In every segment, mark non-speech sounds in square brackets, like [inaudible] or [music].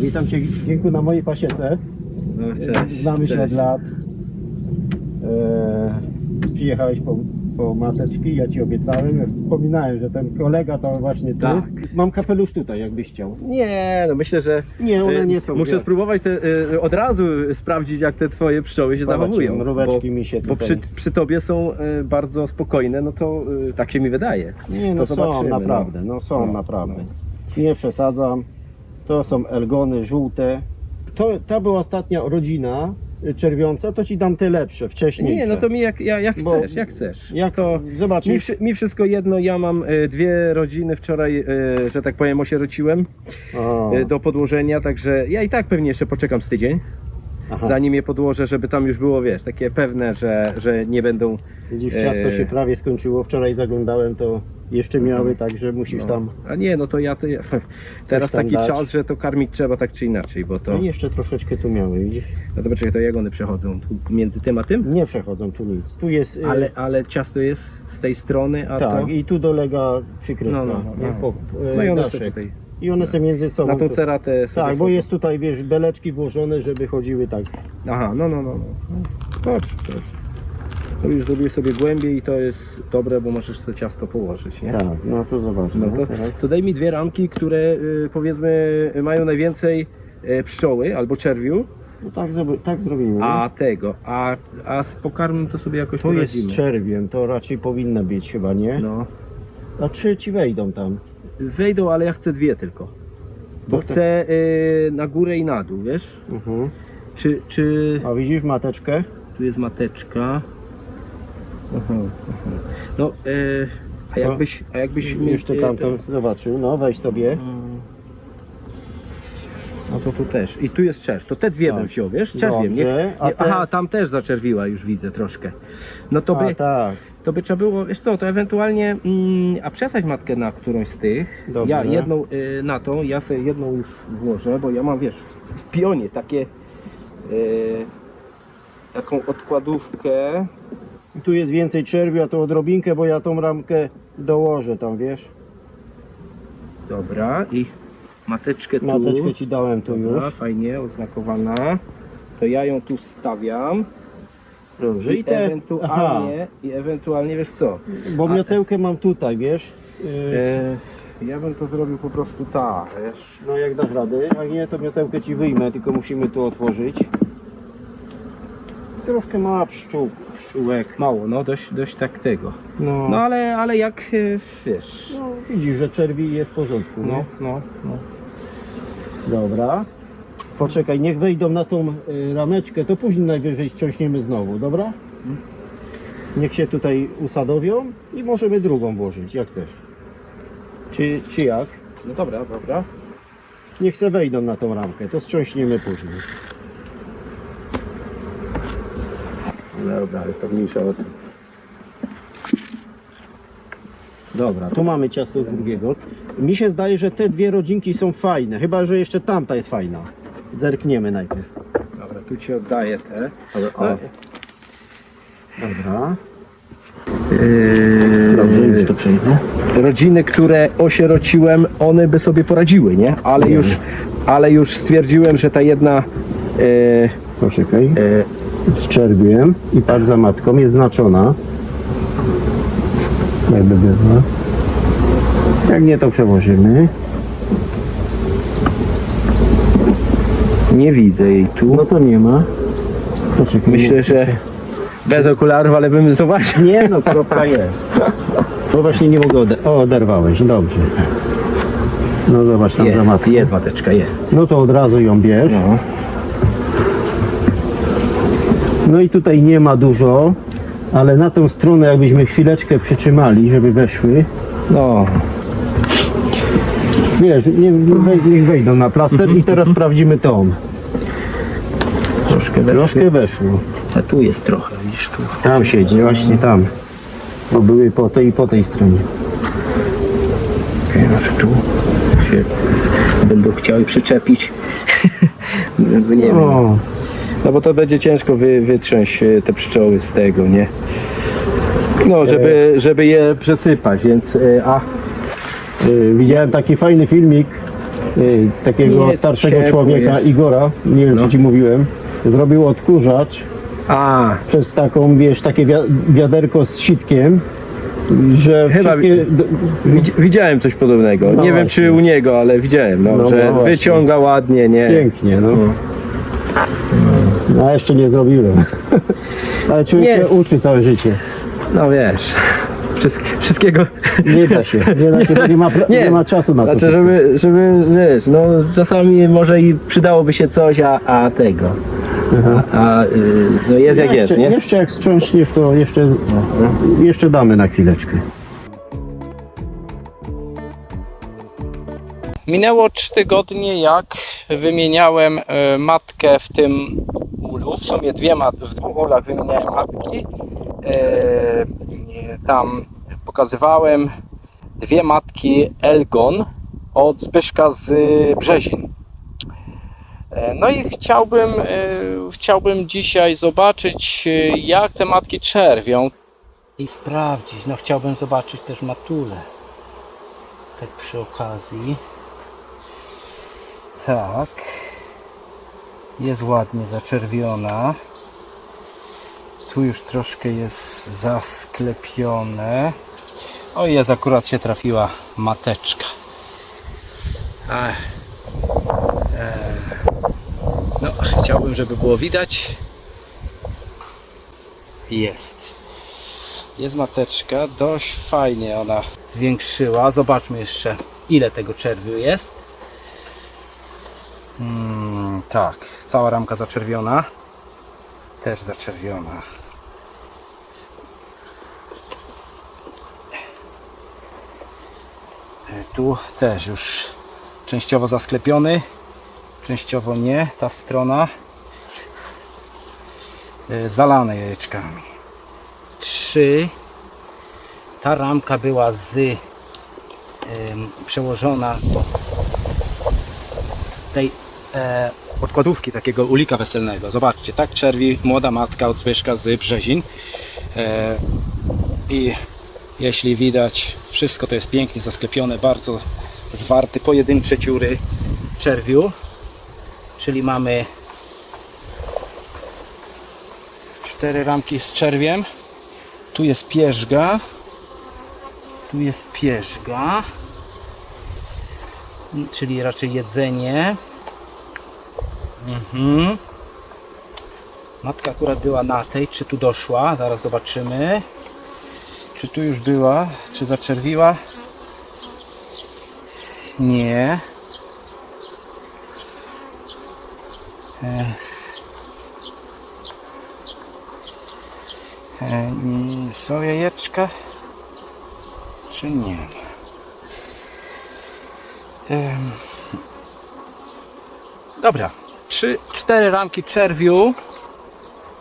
Witam Cię Gienku na mojej pasiece. No, Znamy się od lat. Eee, przyjechałeś po, po mateczki, ja Ci obiecałem. Wspominałem, że ten kolega to właśnie Ty. Tak. Mam kapelusz tutaj, jakbyś chciał. Nie, no myślę, że Nie, one e, nie są. muszę spróbować te, e, od razu sprawdzić, jak te twoje pszczoły się Zobacz, zachowują. Mróweczki mi się Bo, bo tutaj... przy, przy tobie są e, bardzo spokojne, no to e, tak się mi wydaje. Nie, no to są zobaczymy, no. naprawdę, no, są No, naprawdę. Nie przesadzam. To są elgony żółte. To, ta była ostatnia rodzina y, czerwiąca, to Ci dam te lepsze, wcześniejsze. Nie, no to mi jak, jak, jak Bo- chcesz, jak chcesz. Jak to mi, wszy- mi wszystko jedno, ja mam e, dwie rodziny wczoraj, e, że tak powiem, osierociłem e, do podłożenia, także ja i tak pewnie jeszcze poczekam z tydzień, aha. zanim je podłożę, żeby tam już było, wiesz, takie pewne, że, że nie będą Widzisz, ciasto e, się prawie skończyło. Wczoraj zaglądałem, to jeszcze miały, także musisz No. tam. A nie, no to ja to ja, [laughs] teraz taki dać. czas, że to karmić trzeba tak czy inaczej, bo to. No i jeszcze troszeczkę tu miały, widzisz? No to poczekaj, to jak one przechodzą? Tu między tym a tym? Nie przechodzą tu nic. Tu jest. y, Ale, ale ciasto jest z tej strony, a tak, to. i tu dolega przykrywka. No, no, no, no. Po, y, No i one tutaj. I one sobie między sobą. Na tą ceratę sobie Tak, bo jest tutaj, wiesz, beleczki włożone, żeby chodziły tak. Aha, no, no, no. no. Chodź, chodź. To już zrobiłeś sobie głębiej i to jest dobre, bo możesz sobie ciasto położyć, nie? Tak, no to zobaczmy. No to, teraz. to daj mi dwie ramki, które y, powiedzmy mają najwięcej y, pszczoły albo czerwiu, No tak, tak zrobimy. a tego, a, a z pokarmem to sobie jakoś to jest poradzimy. z czerwiem, to raczej powinna być chyba, nie? No. A trzy ci wejdą tam. Wejdą, ale ja chcę dwie tylko. Bo No chcę y, na górę i na dół, wiesz? Mhm. Czy, czy A widzisz mateczkę? tu jest mateczka? Aha, aha. No, y, a jakbyś, a jakbyś mi- Jeszcze tam to zobaczył. No weź sobie. Mm. No to tu też. I tu jest czerw. To te dwie Tak. bym wziął, wiesz? Czerwiem. Nie, Dobrze, a nie, te- Aha, tam też zaczerwiła już widzę troszkę. No to A by, tak. To by trzeba było, wiesz co, to ewentualnie, mm, a przesać matkę na którąś z tych. Ja jedną y, na tą, ja sobie jedną już włożę, bo ja mam, wiesz, w pionie takie, y, taką odkładówkę. Tu jest więcej czerwiu, a to odrobinkę, bo ja tą ramkę dołożę tam, wiesz? Dobra, i mateczkę tu. Mateczkę ci dałem tu Dobra, już. fajnie, oznakowana. To ja ją tu stawiam. Dobrze. I, I te, ewentualnie, i ewentualnie, wiesz co? bo miotełkę mam tutaj, wiesz? Yy, E, ja bym to zrobił po prostu tak, wiesz. No jak dasz radę, a nie to miotełkę ci wyjmę, tylko musimy tu otworzyć. Troszkę mała pszczół, pszczółek. Mało, no dość, dość tak tego. No, No ale, ale jak, e, wiesz, no widzisz, że czerwi jest w porządku, no, no. no, no. Dobra. Poczekaj, niech wejdą na tą y, rameczkę, to później najwyżej ściąśniemy znowu, dobra? Niech się tutaj usadowią i możemy drugą włożyć, jak chcesz. Czy, czy jak? No dobra, dobra. Niech se wejdą na tą ramkę, to strząśniemy później. Dobra, ale to mniejsza o tym. Dobra, tu mamy ciasto drugiego. Mi się zdaje, że te dwie rodzinki są fajne, chyba że jeszcze tamta jest fajna. Zerkniemy najpierw. Dobra, tu ci oddaję te. O. Dobra. Yy, Dobrze, już to przejdę. rodziny, które osierociłem, one by sobie poradziły, nie? Ale Nie. już, ale już stwierdziłem, że ta jedna e, Poczekaj. e, Z czerwiem i par za matką jest znaczona. Jakby była. Jak nie, to przełożymy. Nie widzę jej tu. No to nie ma. Poczekaj. Myślę, że bez okularów, ale bym zobaczył. Nie, no kropka jest. Bo właśnie nie mogę ode... O, oderwałeś, dobrze. No zobacz tam za Jest, matką. jest mateczka, jest. No to od razu ją bierz. No. No i tutaj nie ma dużo, ale na tą stronę jakbyśmy chwileczkę przytrzymali, żeby weszły. no. Wiesz, nie, wej- niech wejdą na plaster i teraz sprawdzimy tą. Troszkę weszło. Troszkę weszło. A tu jest trochę, widzisz tu. Tam siedzi, właśnie tam. Bo były po tej i po tej stronie. Okej, może tu się będą chciały przyczepić. No [laughs] nie wiem. O, No bo to będzie ciężko wy, wytrząść e, te pszczoły z tego, nie? No, żeby, żeby je przesypać, więc e, a y, widziałem taki fajny filmik y, takiego jest starszego ciepło człowieka jest. Igora, nie wiem No. czy ci mówiłem, zrobił odkurzacz A, przez taką, wiesz, takie wi- wiaderko z sitkiem, że Chyba wszystkie... widz- widziałem coś podobnego. No nie wiem właśnie. czy u niego, ale widziałem, no, No, że no właśnie. wyciąga ładnie, nie? Pięknie, no. No. No, a jeszcze nie zrobiłem. [laughs] Ale człowiek Nie. się uczy całe życie. No wiesz, wszystk- wszystkiego. Nie da się, nie da się, bo nie ma, [laughs] nie. Nie. ma czasu na to. Znaczy, żeby, żeby, wiesz, no czasami może i przydałoby się coś, a, a tego. Aha. A y, no jest jak jest, jeszcze, nie? jeszcze jak strząśniesz, to jeszcze, jeszcze damy na chwileczkę. Minęło 3 tygodnie, jak wymieniałem e, matkę w tym ulu. W sumie dwie mat w dwóch ulach wymieniałem matki. E, Tam pokazywałem dwie matki Elgon od Zbyszka z Brzezin. E, No i chciałbym, e, chciałbym dzisiaj zobaczyć, e, jak te matki czerwią. I sprawdzić. No chciałbym zobaczyć też matulę. Tak przy okazji. Tak. Jest ładnie zaczerwiona. Tu już troszkę jest zasklepione. O, jest akurat się trafiła mateczka. E, No, chciałbym, żeby było widać. Jest. Jest mateczka, dość fajnie ona zwiększyła. Zobaczmy jeszcze, ile tego czerwiu jest. Mm, tak, cała ramka zaczerwiona. Też zaczerwiona. Tu też już częściowo zasklepiony, częściowo nie. Ta strona e, zalane jajeczkami. Trzy. Ta ramka była z em, przełożona z tej e, podkładówki takiego ulika weselnego. Zobaczcie, tak czerwi młoda matka od z Brzezin. E, I jeśli widać, wszystko to jest pięknie zasklepione, bardzo zwarty, pojedyncze dziury czerwiu. Czyli mamy cztery ramki z czerwiem. Tu jest pierzga. Tu jest pierzga. Czyli raczej jedzenie. Mhm. Matka akurat była na tej, czy tu doszła? Zaraz zobaczymy. Czy tu już była? Czy zaczerwiła? Nie. E. E, Są jajeczka? Czy nie? Em, Dobra. Trzy, cztery ramki czerwiu.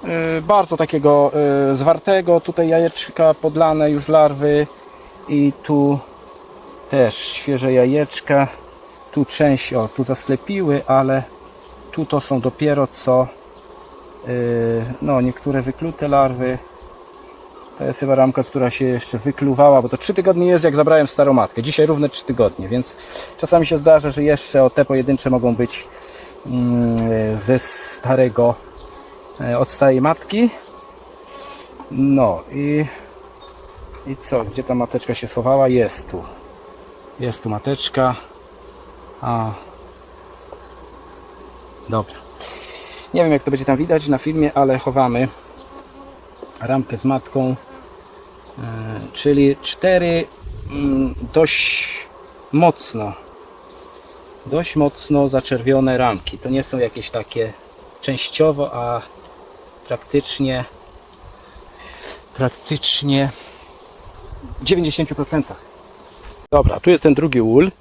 Yy, bardzo takiego yy, zwartego. Tutaj jajeczka podlane już larwy. I tu też świeże jajeczka. Tu część, o tu zasklepiły, ale tu to są dopiero co yy, no niektóre wyklute larwy. To jest chyba ramka, która się jeszcze wykluwała, bo to 3 tygodnie jest jak zabrałem starą matkę. Dzisiaj równe 3 tygodnie, więc czasami się zdarza, że jeszcze o te pojedyncze mogą być mm, ze starego, od starej matki. No i, i co? Gdzie ta mateczka się schowała? Jest tu. Jest tu mateczka. A. Dobra. Nie wiem jak to będzie tam widać na filmie, ale chowamy ramkę z matką. E, Czyli cztery mm, dość mocno dość mocno zaczerwione ramki. To nie są jakieś takie częściowo, a praktycznie praktycznie w 90%. Dobra, tu jest ten drugi ul.